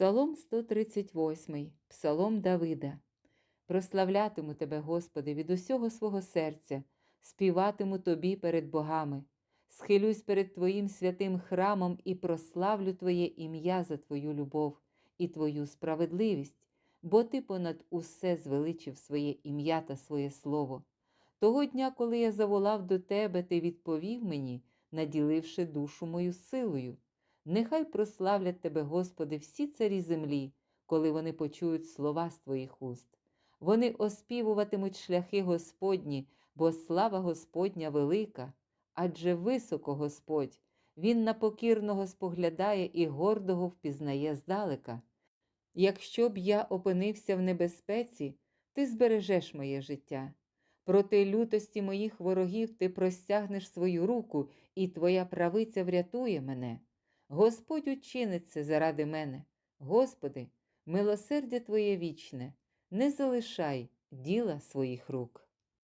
Псалом 138, Псалом Давида. Прославлятиму Тебе, Господи, від усього свого серця, співатиму Тобі перед богами, схилюсь перед Твоїм святим храмом і прославлю Твоє ім'я за Твою любов і Твою справедливість, бо Ти понад усе звеличив своє ім'я та своє слово. Того дня, коли я заволав до Тебе, Ти відповів мені, наділивши душу мою силою. Нехай прославлять Тебе, Господи, всі царі землі, коли вони почують слова з Твоїх уст. Вони оспівуватимуть шляхи Господні, бо слава Господня велика, адже високо Господь, Він на покірного споглядає і гордого впізнає здалека. Якщо б я опинився в небезпеці, ти збережеш моє життя. Проти лютості моїх ворогів ти простягнеш свою руку, і твоя правиця врятує мене. Господь учинить це заради мене. Господи, милосердя Твоє вічне, не залишай діла своїх рук.